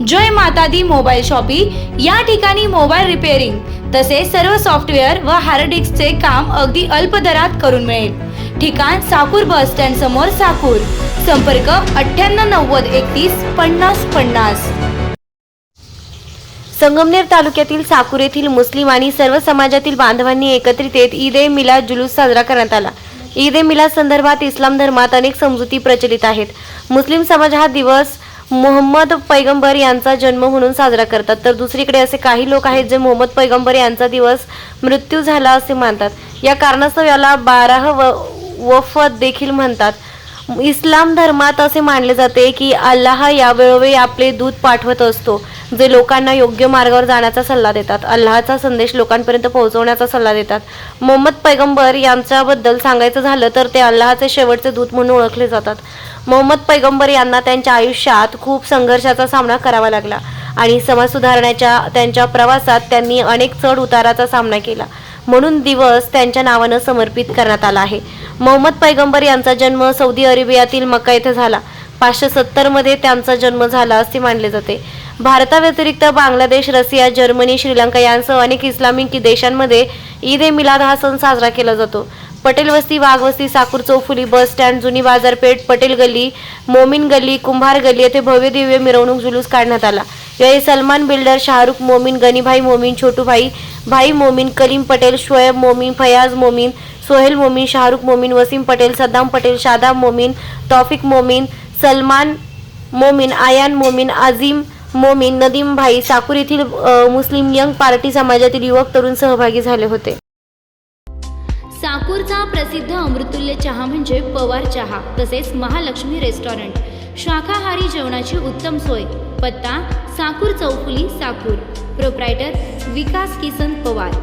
जय माता दी mobile shoppe या ठिकाणी मोबाईल रिपेअरिंग तसेच सर्व सॉफ्टवेअर व हार्ड डिस्कचे काम अगदी अल्प दरात करून मिळेल. ठिकाण साकूर बस स्टँड समोर साकूर. संपर्क अठ्ठ्याण्णव नव्वद एकतीस पन्नास पन्नास. संगमनेर तालुक्यातील साकूर येथील मुस्लिम आणि सर्व समाजातील बांधवांनी एकत्रित येत ईद ए मिलाद जुलूस साजरा करण्यात आला. ईद ए मिलाद संदर्भात इस्लाम धर्मात अनेक समजुती प्रचलित आहेत. मुस्लिम समाज हा दिवस मोहम्मद पैगंबर यांचा जन्म म्हणून साजरा करतात. तर दुसरीकडे असे काही लोक आहेत जे मोहम्मद पैगंबर यांचा दिवस मृत्यू झाला असे मानतात. या कारणास्तव याला बाराह व वफत देखील म्हणतात. इस्लाम धर्मात असे मानले जाते की अल्लाह या वेळोवेळी आपले दूत पाठवत असतो. जे लोकांना योग्य मार्गावर जाण्याचा सल्ला देतात. अल्लाहचा संदेश लोकांपर्यंत पोहोचवण्याचा सल्ला देतात. मोहम्मद पैगंबर यांच्याबद्दल सांगायचं झालं तर ते अल्लाहचे शेवटचे दूत म्हणून ओळखले जातात. मोहम्मद पैगंबर यांना त्यांच्या आयुष्यात खूप संघर्षाचा सामना करावा लागला आणि समाज सुधारण्याच्या त्यांच्या प्रवासात त्यांनी अनेक चढ उताराचा सामना केला. म्हणून दिवस त्यांच्या नावानं समर्पित करण्यात आला आहे. मोहम्मद पैगंबर यांचा जन्म सौदी अरेबियातील मक्का येथे झाला. पाचशे सत्तरमध्ये त्यांचा जन्म झाला असे मानले जाते. भारताव्यतिरिक्त बांगलादेश रशिया जर्मनी श्रीलंका यांसह अनेक इस्लामिक देशांमध्ये ईद ए मिलाद हा सण साजरा केला जातो. पटेल वस्ती वाघ वस्ती साकूर चौफुली बस स्टँड जुनी बाजारपेठ पटेल गल्ली मोमीन गल्ली कुंभार गल्ली येथे भव्य दिव्य मिरवणूक जुलूस काढण्यात आला. यावेळी सलमान बिल्डर शाहरुख मोमीन गनीभाई मोमीन छोटूभाई भाई मोमीन कलीम पटेल शोएब मोमीन फयाज मोमीन सोहेल मोमीन शाहरुख मोमीन वसीम पटेल सद्दाम पटेल शादाब मोमीन तौफिक मोमीन सलमान मोमीन आयान मोमीन आझिम मोमीन नदीम भाई साकूर येथील मुस्लिम यंग पार्टी समाजातील युवक तरुण सहभागी झाले होते. साकूरचा प्रसिद्ध अमृतुल्य चहा म्हणजे पवार चहा तसेच महालक्ष्मी रेस्टॉरंट. शाकाहारी जेवणाची उत्तम सोय पत्ता साकूर चौफुली साकूर. प्रोप्रायटर विकास किसन पवार.